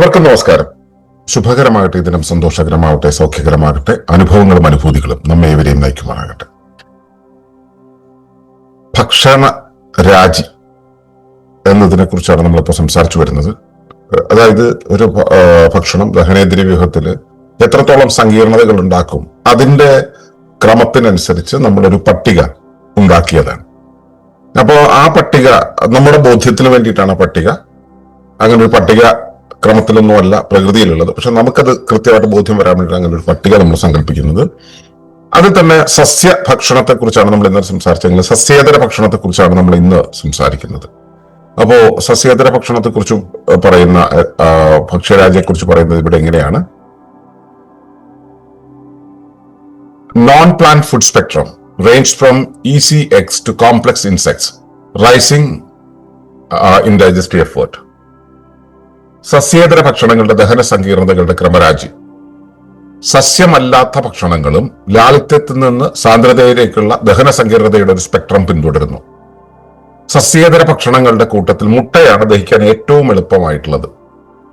ഏവർക്കും നമസ്കാരം. ശുഭകരമാകട്ടെ ദിനം സന്തോഷകരമാകട്ടെ സൗഖ്യകരമാകട്ടെ അനുഭവങ്ങളും അനുഭൂതികളും നമ്മെ ഇവരെയും നയിക്കുമാറാകട്ടെ. ഭക്ഷണ രാജി എന്നതിനെ കുറിച്ചാണ് നമ്മളിപ്പോൾ സംസാരിച്ചു വരുന്നത്. അതായത് ഒരു ഭക്ഷണം ദഹനേന്ദ്രിയ വ്യൂഹത്തിൽ എത്രത്തോളം സങ്കീർണതകൾ ഉണ്ടാക്കും അതിന്റെ ക്രമത്തിനനുസരിച്ച് നമ്മളൊരു പട്ടിക ഉണ്ടാക്കിയതാണ്. അപ്പോൾ ആ പട്ടിക നമ്മുടെ ബോധ്യത്തിന് വേണ്ടിയിട്ടാണ് പട്ടിക. അങ്ങനെ ഒരു പട്ടിക ക്രമത്തിലൊന്നുമല്ല പ്രകൃതിയിലുള്ളത്. പക്ഷെ നമുക്കത് കൃത്യമായിട്ട് ബോധ്യം വരാൻ വേണ്ടി അങ്ങനെ ഒരു പട്ടിക നമ്മൾ സങ്കല്പിക്കുന്നത്. അതിൽ തന്നെ സസ്യ ഭക്ഷണത്തെ കുറിച്ചാണ് നമ്മൾ ഇന്നലെ സംസാരിച്ചെങ്കിൽ സസ്യേതര ഭക്ഷണത്തെ കുറിച്ചാണ് നമ്മൾ ഇന്ന് സംസാരിക്കുന്നത്. അപ്പോ സസ്യേതര ഭക്ഷണത്തെ കുറിച്ച് പറയുന്ന ആ, ഭക്ഷ്യരാജ്യെ കുറിച്ച് പറയുന്നത് ഇവിടെ എങ്ങനെയാണ്? Non plant food spectrum range from easy x to complex insects rising in digestive effort സസ്യേതര ഭക്ഷണങ്ങളുടെ ദഹന സങ്കീർണതകളുടെ ക്രമരാജി സസ്യമല്ലാത്ത ഭക്ഷണങ്ങളും ലാളിത്യത്തിൽ നിന്ന് സാന്ദ്രതയിലേക്കുള്ള ദഹന സങ്കീർണതയുടെ ഒരു സ്പെക്ട്രം പിന്തുടരുന്നു. സസ്യേതര ഭക്ഷണങ്ങളുടെ കൂട്ടത്തിൽ മുട്ടയാണ് ദഹിക്കാൻ ഏറ്റവും എളുപ്പമായിട്ടുള്ളത്.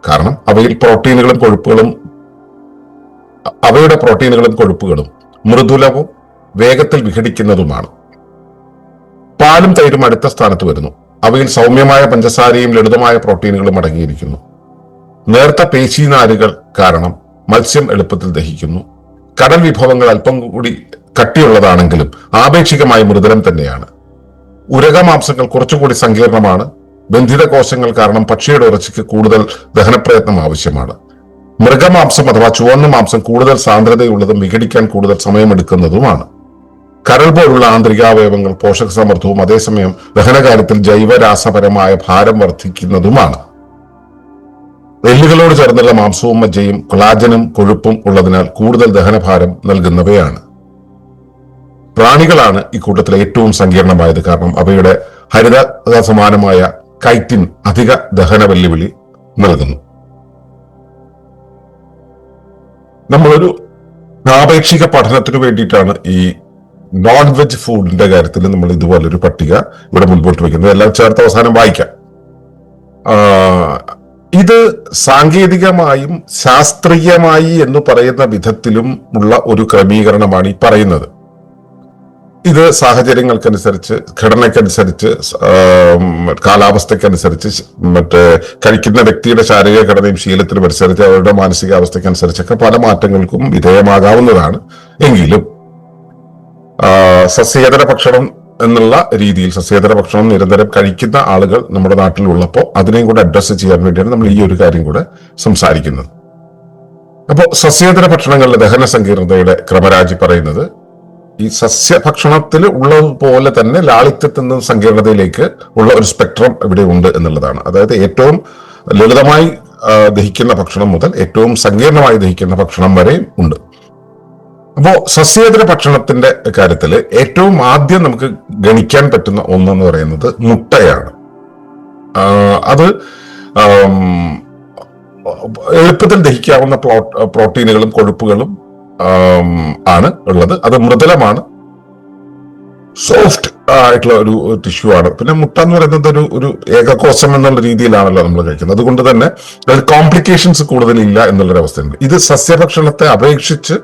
കാരണം അവയിൽ പ്രോട്ടീനുകളും കൊഴുപ്പുകളും അവയുടെ പ്രോട്ടീനുകളും കൊഴുപ്പുകളും മൃദുലവും വേഗത്തിൽ വിഘടിക്കുന്നതുമാണ്. പാലും തൈരും അടുത്ത സ്ഥാനത്ത് വരുന്നു. അവയിൽ സൗമ്യമായ പഞ്ചസാരയും ലളിതമായ പ്രോട്ടീനുകളും അടങ്ങിയിരിക്കുന്നു. നേർത്ത പേശീനാരുകൾ കാരണം മത്സ്യം എളുപ്പത്തിൽ ദഹിക്കുന്നു. കടൽ വിഭവങ്ങൾ അല്പം കൂടി കട്ടിയുള്ളതാണെങ്കിലും ആപേക്ഷികമായി മൃദുലം തന്നെയാണ്. ഉരകമാംസങ്ങൾ കുറച്ചുകൂടി സങ്കീർണമാണ്. ബന്ധിത കോശങ്ങൾ കാരണം പക്ഷിയുടെ ഇറച്ചിക്ക് കൂടുതൽ ദഹനപ്രയത്നം ആവശ്യമാണ്. മൃഗമാംസം അഥവാ ചുവന്ന മാംസം കൂടുതൽ സാന്ദ്രതയുള്ളതും വിഘടിക്കാൻ കൂടുതൽ സമയമെടുക്കുന്നതുമാണ്. കരൾ പോലുള്ള ആന്തരികാവയവങ്ങൾ പോഷക സമൃദ്ധവും അതേസമയം ദഹനകാലത്തിൽ ജൈവരാസപരമായ ഭാരം വർദ്ധിക്കുന്നതുമാണ്. എല്ലുകളോട് ചേർന്നുള്ള മാംസവും മജ്ജയും കൊളാജനും കൊഴുപ്പും ഉള്ളതിനാൽ കൂടുതൽ ദഹനഭാരം നൽകുന്നവയാണ്. പ്രാണികളാണ് ഇക്കൂട്ടത്തിൽ ഏറ്റവും സങ്കീർണമായത്. കാരണം അവയുടെ ഹരിത സമാനമായ കൈറ്റിൻ അധിക ദഹന വെല്ലുവിളി നൽകുന്നു. നമ്മളൊരു ആപേക്ഷിക പഠനത്തിന് വേണ്ടിയിട്ടാണ് ഈ നോൺ വെജ് ഫുഡിന്റെ കാര്യത്തിൽ നമ്മൾ ഇതുപോലൊരു പട്ടിക ഇവിടെ മുൻപോട്ട് വയ്ക്കുന്നത് എല്ലാം ചേർത്ത് അവസാനം വായിക്കാം. ഇത് സാങ്കേതികമായും ശാസ്ത്രീയമായി എന്ന് പറയുന്ന വിധത്തിലും ഉള്ള ഒരു ക്രമീകരണമാണ് ഈ പറയുന്നത്. ഇത് സാഹചര്യങ്ങൾക്കനുസരിച്ച് ഘടനയ്ക്കനുസരിച്ച് കാലാവസ്ഥയ്ക്കനുസരിച്ച് മറ്റേ കഴിക്കുന്ന വ്യക്തിയുടെ ശാരീരിക ഘടനയും ശീലത്തിനും അനുസരിച്ച് അവരുടെ മാനസികാവസ്ഥയ്ക്കനുസരിച്ചൊക്കെ പല മാറ്റങ്ങൾക്കും വിധേയമാകാവുന്നതാണ്. എങ്കിലും സസ്യേതര ഭക്ഷണം എന്നുള്ള രീതിയിൽ സസ്യേതര ഭക്ഷണം നിരന്തരം കഴിക്കുന്ന ആളുകൾ നമ്മുടെ നാട്ടിലുള്ളപ്പോൾ അതിനെയും കൂടെ അഡ്രസ്സ് ചെയ്യാൻ വേണ്ടിയാണ് നമ്മൾ ഈ ഒരു കാര്യം കൂടെ സംസാരിക്കുന്നത്. അപ്പോൾ സസ്യേതര ഭക്ഷണങ്ങളുടെ ദഹന സങ്കീർണതയുടെ ക്രമരാജി പറയുന്നത് ഈ സസ്യഭക്ഷണത്തിൽ ഉള്ളതുപോലെ തന്നെ ലാളിത്യത്തിൽ നിന്ന് സങ്കീർണതയിലേക്ക് ഉള്ള ഒരു സ്പെക്ട്രം ഇവിടെ ഉണ്ട് എന്നുള്ളതാണ്. അതായത് ഏറ്റവും ലളിതമായി ദഹിക്കുന്ന ഭക്ഷണം മുതൽ ഏറ്റവും സങ്കീർണമായി ദഹിക്കുന്ന ഭക്ഷണം വരെയും ഉണ്ട്. അപ്പോ സസ്യേതര ഭക്ഷണത്തിന്റെ കാര്യത്തിൽ ഏറ്റവും ആദ്യം നമുക്ക് ഗണിക്കാൻ പറ്റുന്ന ഒന്നെന്ന് പറയുന്നത് മുട്ടയാണ്. അത് എളുപ്പത്തിൽ ദഹിക്കാവുന്ന പ്രോ പ്രോട്ടീനുകളും കൊഴുപ്പുകളും ആണ് ഉള്ളത്. അത് മൃദുലമാണ്. സോഫ്റ്റ് ആയിട്ടുള്ള ഒരു ടിഷ്യൂ ആണ്. പിന്നെ മുട്ട എന്ന് പറയുന്നത് ഒരു ഒരു ഏകകോശം എന്നുള്ള രീതിയിലാണല്ലോ നമ്മൾ കഴിക്കുന്നത്. അതുകൊണ്ട് തന്നെ കോംപ്ലിക്കേഷൻസ് കൂടുതലില്ല എന്നുള്ളൊരു അവസ്ഥയുണ്ട് ഇത് സസ്യഭക്ഷണത്തെ അപേക്ഷിച്ച്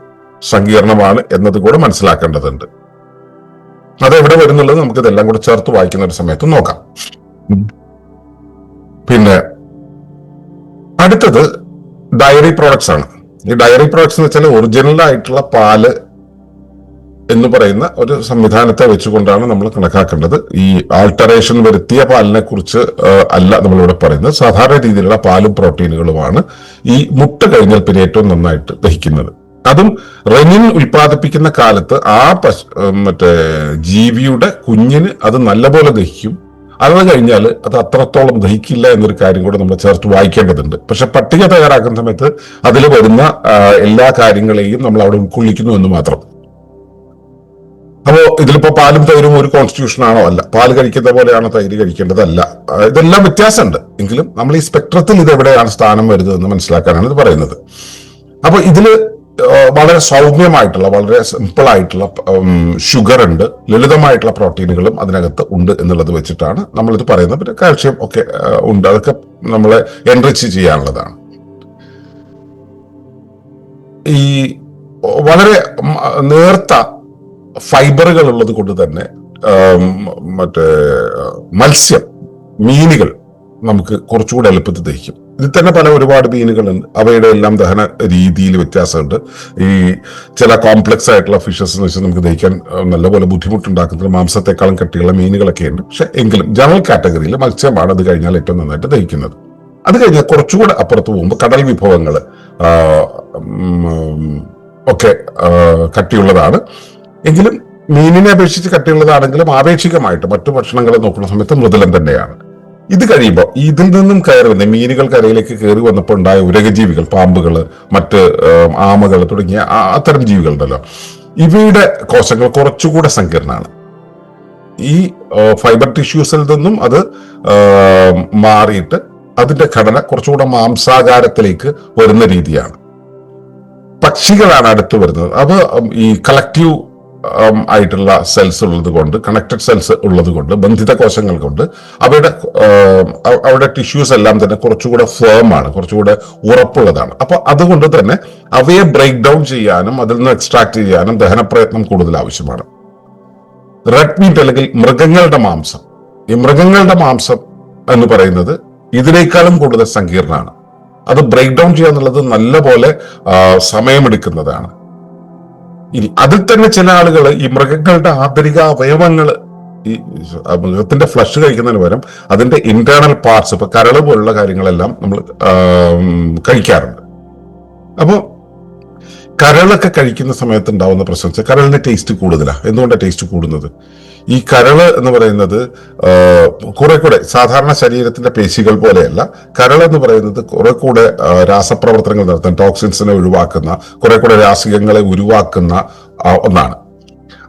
സങ്കീർണമാണ് എന്നത് കൂടെ മനസ്സിലാക്കേണ്ടതുണ്ട്. അത് എവിടെ വരുന്നുള്ളത് നമുക്ക് ഇതെല്ലാം കൂടെ ചേർത്ത് വായിക്കുന്ന ഒരു സമയത്ത് നോക്കാം. പിന്നെ അടുത്തത് ഡയറി പ്രോഡക്ട്സ് ആണ്. ഈ ഡയറി പ്രോഡക്ട്സ് എന്ന് വെച്ചാൽ ഒറിജിനൽ ആയിട്ടുള്ള പാൽ എന്ന് പറയുന്ന ഒരു സംവിധാനത്തെ വെച്ചുകൊണ്ടാണ് നമ്മൾ കണക്കാക്കേണ്ടത്. ഈ ആൾട്ടറേഷൻ വരുത്തിയ പാലിനെ കുറിച്ച് അല്ല നമ്മളിവിടെ പറയുന്നത്. സാധാരണ രീതിയിലുള്ള പാലും പ്രോട്ടീനുകളുമാണ് ഈ മുട്ട കഴിഞ്ഞാൽ പിന്നെ ഏറ്റവും നന്നായിട്ട് ദഹിക്കുന്നത്. അതും റെനിൻ ഉൽപ്പാദിപ്പിക്കുന്ന കാലത്ത് ആ പശു മറ്റേ ജീവിയുടെ കുഞ്ഞിന് അത് നല്ലപോലെ ദഹിക്കും. അത് കഴിഞ്ഞാൽ അത് അത്രത്തോളം ദഹിക്കില്ല എന്നൊരു കാര്യം കൂടെ നമ്മൾ ചേർത്ത് വായിക്കേണ്ടതുണ്ട്. പക്ഷെ പട്ടിക തയ്യാറാക്കുന്ന സമയത്ത് അതിൽ വരുന്ന എല്ലാ കാര്യങ്ങളെയും നമ്മൾ അവിടെ ഉൾക്കൊള്ളിക്കുന്നു എന്ന് മാത്രം. അപ്പോ ഇതിലിപ്പോ പാലും തൈരും ഒരു കോൺസ്റ്റിറ്റ്യൂഷൻ ആണോ അല്ല. പാൽ കഴിക്കുന്ന പോലെയാണ് തൈര് കഴിക്കേണ്ടതല്ല. ഇതെല്ലാം വ്യത്യാസമുണ്ട്. എങ്കിലും നമ്മൾ ഈ സ്പെക്ട്രത്തിൽ ഇത് എവിടെയാണ് സ്ഥാനം വരുന്നത് എന്ന് മനസ്സിലാക്കാനാണ് ഇത് പറയുന്നത്. അപ്പൊ ഇതിൽ വളരെ സൗമ്യമായിട്ടുള്ള വളരെ സിമ്പിൾ ആയിട്ടുള്ള ഷുഗർ ഉണ്ട്. ലളിതമായിട്ടുള്ള പ്രോട്ടീനുകളും അതിനകത്ത് ഉണ്ട് എന്നുള്ളത് വെച്ചിട്ടാണ് നമ്മളിത് പറയുന്നത്. പിന്നെ കാൽഷ്യം ഒക്കെ ഉണ്ട്. അതൊക്കെ നമ്മളെ എൻറിച്ച് ചെയ്യാനുള്ളതാണ്. ഈ വളരെ നേർത്ത ഫൈബറുകൾ ഉള്ളത് കൊണ്ട് തന്നെ മറ്റേ മത്സ്യം മീനുകൾ നമുക്ക് കുറച്ചുകൂടെ എളുപ്പത്തിൽ ദഹിക്കും. ഇതിൽ തന്നെ പല ഒരുപാട് മീനുകളുണ്ട് അവയുടെ എല്ലാം ദഹന രീതിയിൽ വ്യത്യാസമുണ്ട്. ഈ ചില കോംപ്ലക്സ് ആയിട്ടുള്ള ഫിഷസ് എന്ന് വെച്ചാൽ നമുക്ക് ദഹിക്കാൻ നല്ലപോലെ ബുദ്ധിമുട്ടുണ്ടാക്കുന്നത് മാംസത്തെക്കാളും കട്ടിയുള്ള മീനുകളൊക്കെ ഉണ്ട്. പക്ഷെ എങ്കിലും ജനറൽ കാറ്റഗറിയിൽ മത്സ്യമാണ് അത് കഴിഞ്ഞാൽ ഏറ്റവും നന്നായിട്ട് ദഹിക്കുന്നത്. അത് കഴിഞ്ഞാൽ കുറച്ചുകൂടെ അപ്പുറത്ത് പോകുമ്പോൾ കടൽ വിഭവങ്ങൾ ഒക്കെ കട്ടിയുള്ളതാണ്. എങ്കിലും മീനിനെ അപേക്ഷിച്ച് കട്ടിയുള്ളതാണെങ്കിലും ആപേക്ഷികമായിട്ട് മറ്റു ഭക്ഷണങ്ങളെ നോക്കുന്ന സമയത്ത് മൃദുലം തന്നെയാണ്. ഇത് കഴിയുമ്പോൾ ഇതിൽ നിന്നും കയറി വന്ന മീനുകൾ കരയിലേക്ക് കയറി വന്നപ്പോൾ ഉണ്ടായ ഉരകജീവികൾ പാമ്പുകൾ മറ്റ് ആമകൾ തുടങ്ങിയ അത്തരം ജീവികൾ ഉണ്ടല്ലോ ഇവയുടെ കോശങ്ങൾ കുറച്ചുകൂടെ സങ്കീർണമാണ്. ഈ ഫൈബർ ടിഷ്യൂസിൽ നിന്നും അത് മാറിയിട്ട് അതിന്റെ ഘടന കുറച്ചുകൂടെ മാംസാകാരത്തിലേക്ക് വരുന്ന രീതിയാണ്. പക്ഷികളാണ് അടുത്ത് വരുന്നത്. അത് ഈ കളക്റ്റീവ് ആയിട്ടുള്ള സെൽസ് ഉള്ളത് കൊണ്ട് കണക്റ്റഡ് സെൽസ് ഉള്ളത് കൊണ്ട് ബന്ധിത കോശങ്ങൾ കൊണ്ട് അവയുടെ അവരുടെ ടിഷ്യൂസ് എല്ലാം തന്നെ കുറച്ചുകൂടെ ഫേം ആണ് കുറച്ചുകൂടെ ഉറപ്പുള്ളതാണ്. അപ്പൊ അതുകൊണ്ട് തന്നെ അവയെ ബ്രേക്ക് ഡൗൺ ചെയ്യാനും അതിൽ നിന്ന് എക്സ്ട്രാക്ട് ചെയ്യാനും ദഹന പ്രയത്നം കൂടുതൽ ആവശ്യമാണ്. റെഡ് മീറ്റ് അല്ലെങ്കിൽ മൃഗങ്ങളുടെ മാംസം. ഈ മൃഗങ്ങളുടെ മാംസം എന്ന് പറയുന്നത് ഇതിനേക്കാളും കൂടുതൽ സങ്കീർണമാണ്. അത് ബ്രേക്ക് ഡൗൺ ചെയ്യുക എന്നുള്ളത് നല്ലപോലെ സമയമെടുക്കുന്നതാണ്. അതിൽ തന്നെ ചില ആളുകൾ ഈ മൃഗങ്ങളുടെ ആന്തരിക അവയവങ്ങൾ ഈ മൃഗത്തിന്റെ ഫ്ലഷ് കഴിക്കുന്നതിന് പകരം അതിന്റെ ഇന്റേണൽ പാർട്സ് ഇപ്പൊ കരൾ പോലുള്ള കാര്യങ്ങളെല്ലാം നമ്മൾ കഴിക്കാറുണ്ട്. അപ്പോൾ കരളൊക്കെ കഴിക്കുന്ന സമയത്ത് ഉണ്ടാവുന്ന പ്രശ്നം വെച്ചാൽ കരളിന് ടേസ്റ്റ് കൂടുതലാണ് എന്തുകൊണ്ടാണ് ടേസ്റ്റ് കൂടുന്നത്? ഈ കരൾ എന്ന് പറയുന്നത് കുറെ കൂടെ സാധാരണ ശരീരത്തിന്റെ പേശികൾ പോലെയല്ല. കരൾ എന്ന് പറയുന്നത് കുറെ കൂടെ രാസപ്രവർത്തനങ്ങൾ നടത്താൻ ടോക്സിൻസിനെ ഒഴിവാക്കുന്ന കുറെ കൂടെ രാസികങ്ങളെ ഉരുവാക്കുന്ന ഒന്നാണ്.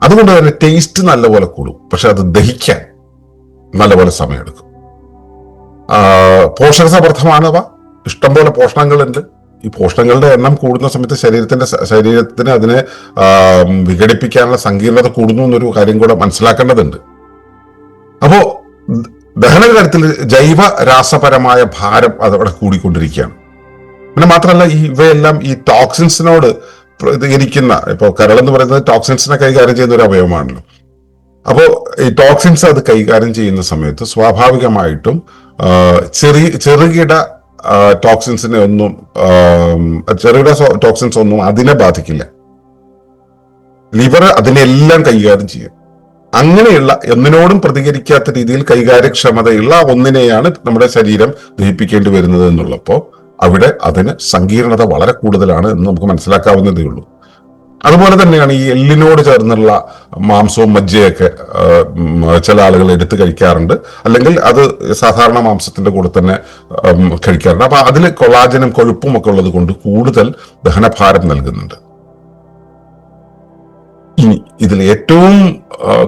അതുകൊണ്ട് തന്നെ ടേസ്റ്റ് നല്ലപോലെ കൂടും. പക്ഷെ അത് ദഹിക്കാൻ നല്ലപോലെ സമയമെടുക്കും. പോഷക സമർത്ഥമാണവ ഇഷ്ടംപോലെ പോഷണങ്ങളുണ്ട്. ഈ പോഷണങ്ങളുടെ എണ്ണം കൂടുന്ന സമയത്ത് ശരീരത്തിന്റെ ശരീരത്തിന് അതിനെ വിഘടിപ്പിക്കാനുള്ള സങ്കീർണത കൂടുന്നു എന്നൊരു കാര്യം കൂടെ മനസ്സിലാക്കേണ്ടതുണ്ട്. അപ്പോ ദഹന കാര്യത്തിൽ ജൈവ രാസപരമായ ഭാരം അതവിടെ കൂടിക്കൊണ്ടിരിക്കുകയാണ്. പിന്നെ മാത്രമല്ല ഈ ഇവയെല്ലാം ഈ ടോക്സിൻസിനോട് പ്രതികരിക്കുന്ന ഇപ്പോൾ കരൾ എന്ന് പറയുന്നത് ടോക്സിൻസിനെ കൈകാര്യം ചെയ്യുന്ന ഒരു അവയവമാണല്ലോ. അപ്പോൾ ഈ ടോക്സിൻസ് അത് കൈകാര്യം ചെയ്യുന്ന സമയത്ത് സ്വാഭാവികമായിട്ടും ചെറിയ ചെറുകിട ടോക്സിൻസിനെ ഒന്നും ചെറുകിട ടോക്സിൻസ് ഒന്നും അതിനെ ബാധിക്കില്ല. ലിവർ അതിനെല്ലാം കൈകാര്യം ചെയ്യും. അങ്ങനെയുള്ള ഒന്നിനോടും പ്രതികരിക്കാത്ത രീതിയിൽ കൈകാര്യക്ഷമതയുള്ള ഒന്നിനെയാണ് നമ്മുടെ ശരീരം ദഹിപ്പിക്കേണ്ടി വരുന്നത് എന്നുള്ളപ്പോൾ അവിടെ അതിന് സങ്കീർണത വളരെ കൂടുതലാണ് എന്ന് നമുക്ക് മനസ്സിലാക്കാവുന്നതേ ഉള്ളൂ. അതുപോലെ തന്നെയാണ് ഈ എല്ലിനോട് ചേർന്നുള്ള മാംസവും മജ്ജയൊക്കെ ചില ആളുകൾ എടുത്ത് കഴിക്കാറുണ്ട്. അല്ലെങ്കിൽ അത് സാധാരണ മാംസത്തിന്റെ കൂടെ തന്നെ കഴിക്കാറുണ്ട്. അപ്പൊ അതിൽ കൊളാജനും കൊഴുപ്പും ഒക്കെ ഉള്ളത് കൊണ്ട് കൂടുതൽ ദഹനഭാരം നൽകുന്നുണ്ട്. ഇനി ഇതിൽ ഏറ്റവും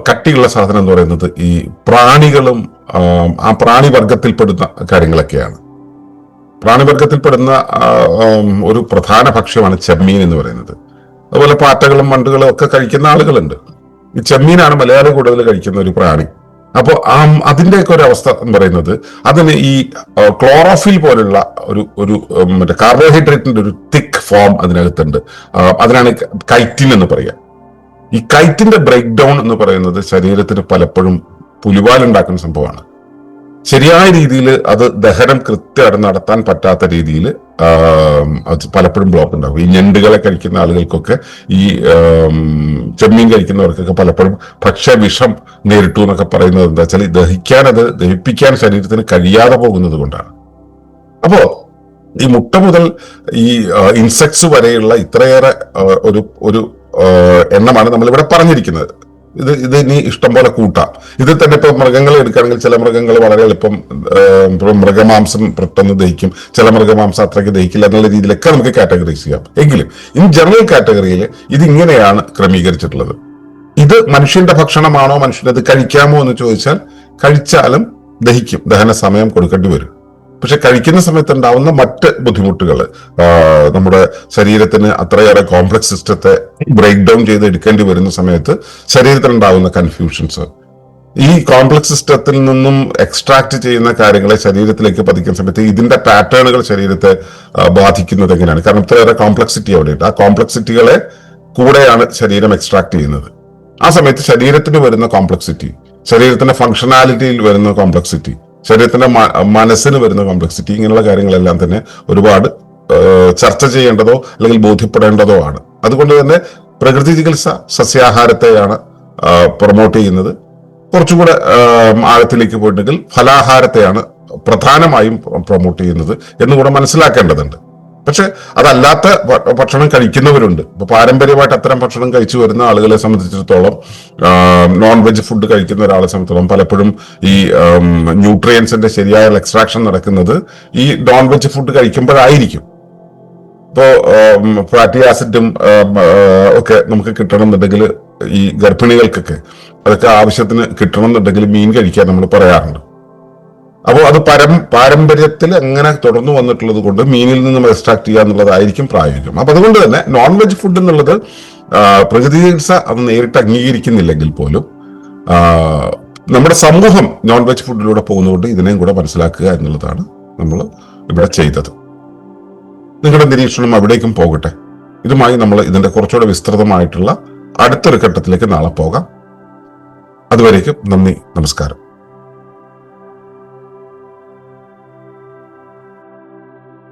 കട്ടിയുള്ള സാധനം എന്ന് പറയുന്നത് ഈ പ്രാണികളും ആ, പ്രാണിവർഗത്തിൽപ്പെടുന്ന പ്രാണി കാര്യങ്ങളൊക്കെയാണ്. പ്രാണിവർഗത്തിൽപ്പെടുന്ന ഒരു പ്രധാന ഭക്ഷ്യമാണ് ചെമ്മീൻ എന്ന് പറയുന്നത്. അതുപോലെ പാറ്റകളും മണ്ടുകളും ഒക്കെ കഴിക്കുന്ന ആളുകളുണ്ട്. ഈ ചെമ്മീനാണ് മലയാളി കൂടുതൽ കഴിക്കുന്ന ഒരു പ്രാണി. അപ്പോൾ ആ അതിന്റെയൊക്കെ ഒരു അവസ്ഥ എന്ന് പറയുന്നത് അതിന് ഈ ക്ലോറോഫിൽ പോലുള്ള ഒരു ഒരു മറ്റേ കാർബോഹൈഡ്രേറ്റിന്റെ ഒരു തിക്ക് ഫോം അതിനകത്തുണ്ട്. അതിനാണ് കൈറ്റിൻ എന്ന് പറയുക. ഈ കൈറ്റിന്റെ ബ്രേക്ക് ഡൗൺ എന്ന് പറയുന്നത് ശരീരത്തിന് പലപ്പോഴും പുലിവാലുണ്ടാക്കുന്ന സംഭവമാണ്. ശരിയായ രീതിയിൽ അത് ദഹനം കൃത്യമായിട്ട് നടത്താൻ പറ്റാത്ത രീതിയിൽ പലപ്പോഴും ബ്ലോക്ക് ഉണ്ടാകും. ഈ ഞണ്ടുകളെ കഴിക്കുന്ന ആളുകൾക്കൊക്കെ ഈ ചെമ്മീൻ കഴിക്കുന്നവർക്കൊക്കെ പലപ്പോഴും ഭക്ഷ്യവിഷം നേരിട്ടു എന്നൊക്കെ പറയുന്നത് എന്താ വെച്ചാൽ ദഹിക്കാൻ അത് ദഹിപ്പിക്കാൻ ശരീരത്തിന് കഴിയാതെ പോകുന്നത് കൊണ്ടാണ്. അപ്പോ ഈ മുട്ട മുതൽ ഈ ഇൻസെക്ട്സ് വരെയുള്ള ഇത്രയേറെ ഒരു ഒരു എണ്ണമാണ് നമ്മളിവിടെ പറഞ്ഞിരിക്കുന്നത്. ഇത് ഇത് ഇനി ഇഷ്ടം പോലെ കൂട്ടാം. ഇതിൽ തന്നെ ഇപ്പൊ മൃഗങ്ങളെ എടുക്കുകയാണെങ്കിൽ ചില മൃഗങ്ങൾ വളരെ എളുപ്പം മൃഗമാംസം പെട്ടെന്ന് ദഹിക്കും. ചില മൃഗമാംസം അത്രയ്ക്ക് ദഹിക്കില്ല എന്നുള്ള രീതിയിലൊക്കെ നമുക്ക് കാറ്റഗറൈസ് ചെയ്യാം. എങ്കിലും ഇൻ ജനറൽ കാറ്റഗറിയിൽ ഇത് ഇങ്ങനെയാണ് ക്രമീകരിച്ചിട്ടുള്ളത്. ഇത് മനുഷ്യന്റെ ഭക്ഷണമാണോ മനുഷ്യന് അത് കഴിക്കാമോ എന്ന് ചോദിച്ചാൽ കഴിച്ചാലും ദഹിക്കും. ദഹന സമയം കൊടുക്കേണ്ടി വരും. പക്ഷെ കഴിക്കുന്ന സമയത്ത് ഉണ്ടാവുന്ന മറ്റ് ബുദ്ധിമുട്ടുകൾ നമ്മുടെ ശരീരത്തിന് അത്രയേറെ കോംപ്ലക്സ് സിസ്റ്റത്തെ ബ്രേക്ക് ഡൗൺ ചെയ്ത് എടുക്കേണ്ടി വരുന്ന സമയത്ത് ശരീരത്തിൽ ഉണ്ടാവുന്ന കൺഫ്യൂഷൻസ് ഈ കോംപ്ലക്സ് സിസ്റ്റത്തിൽ നിന്നും എക്സ്ട്രാക്ട് ചെയ്യുന്ന കാര്യങ്ങളെ ശരീരത്തിലേക്ക് പതിക്കുന്ന സമയത്ത് ഇതിന്റെ പാറ്റേണുകൾ ശരീരത്തെ ബാധിക്കുന്നത് എങ്ങനെയാണ്? കാരണം ഇത്രയേറെ കോംപ്ലക്സിറ്റി അവിടെയുണ്ട്. ആ കോംപ്ലക്സിറ്റികളെ കൂടെയാണ് ശരീരം എക്സ്ട്രാക്ട് ചെയ്യുന്നത്. ആ സമയത്ത് ശരീരത്തിന് വരുന്ന കോംപ്ലക്സിറ്റി ശരീരത്തിന്റെ ഫങ്ഷണാലിറ്റിയിൽ വരുന്ന കോംപ്ലക്സിറ്റി ശരീരത്തിന്റെ മനസ്സിന് വരുന്ന കോംപ്ലക്സിറ്റി ഇങ്ങനെയുള്ള കാര്യങ്ങളെല്ലാം തന്നെ ഒരുപാട് ചർച്ച ചെയ്യേണ്ടതോ അല്ലെങ്കിൽ ബോധ്യപ്പെടേണ്ടതോ ആണ്. അതുകൊണ്ട് തന്നെ പ്രകൃതി ചികിത്സ സസ്യാഹാരത്തെയാണ് പ്രൊമോട്ട് ചെയ്യുന്നത്. കുറച്ചുകൂടെ ആഴത്തിലേക്ക് പോയിട്ടുണ്ടെങ്കിൽ ഫലാഹാരത്തെയാണ് പ്രധാനമായും പ്രൊമോട്ട് ചെയ്യുന്നത് എന്നുകൂടെ മനസ്സിലാക്കേണ്ടതുണ്ട്. പക്ഷെ അതല്ലാത്ത ഭക്ഷണം കഴിക്കുന്നവരുണ്ട്. ഇപ്പൊ പാരമ്പര്യമായിട്ട് അത്തരം ഭക്ഷണം കഴിച്ചു വരുന്ന ആളുകളെ സംബന്ധിച്ചിടത്തോളം നോൺ വെജ് ഫുഡ് കഴിക്കുന്ന ഒരാളെ സംബന്ധിച്ചിടത്തോളം പലപ്പോഴും ഈ ന്യൂട്രിയൻസിന്റെ ശരിയായ എക്സ്ട്രാക്ഷൻ നടക്കുന്നത് ഈ നോൺ വെജ് ഫുഡ് കഴിക്കുമ്പോഴായിരിക്കും. ഇപ്പോ ഫാറ്റി ആസിഡും ഒക്കെ നമുക്ക് കിട്ടണമെന്നുണ്ടെങ്കിൽ ഈ ഗർഭിണികൾക്കൊക്കെ അതൊക്കെ ആവശ്യത്തിന് കിട്ടണമെന്നുണ്ടെങ്കിൽ മീൻ കഴിക്കാൻ നമ്മൾ പറയാറുണ്ട്. അപ്പോൾ അത് പരം പാരമ്പര്യത്തിൽ അങ്ങനെ തുടർന്നു വന്നിട്ടുള്ളത് കൊണ്ട് മീനിൽ നിന്നും എക്സ്ട്രാക്ട് ചെയ്യുക എന്നുള്ളതായിരിക്കും പ്രായോഗികം. അപ്പൊ അതുകൊണ്ട് തന്നെ നോൺ വെജ് ഫുഡ് എന്നുള്ളത് പ്രകൃതി ചികിത്സ അത് നേരിട്ട് അംഗീകരിക്കുന്നില്ലെങ്കിൽ പോലും നമ്മുടെ സമൂഹം നോൺ വെജ് ഫുഡിലൂടെ പോകുന്നതുകൊണ്ട് ഇതിനെയും കൂടെ മനസ്സിലാക്കുക എന്നുള്ളതാണ് നമ്മൾ ഇവിടെ ചെയ്തത്. നിങ്ങളുടെ നിരീക്ഷണം അവിടേക്കും പോകട്ടെ. ഇതുമായി നമ്മൾ ഇതിന്റെ കുറച്ചുകൂടെ വിസ്തൃതമായിട്ടുള്ള അടുത്തൊരു ഘട്ടത്തിലേക്ക് നാളെ പോകാം. അതുവരേക്കും നന്ദി നമസ്കാരം.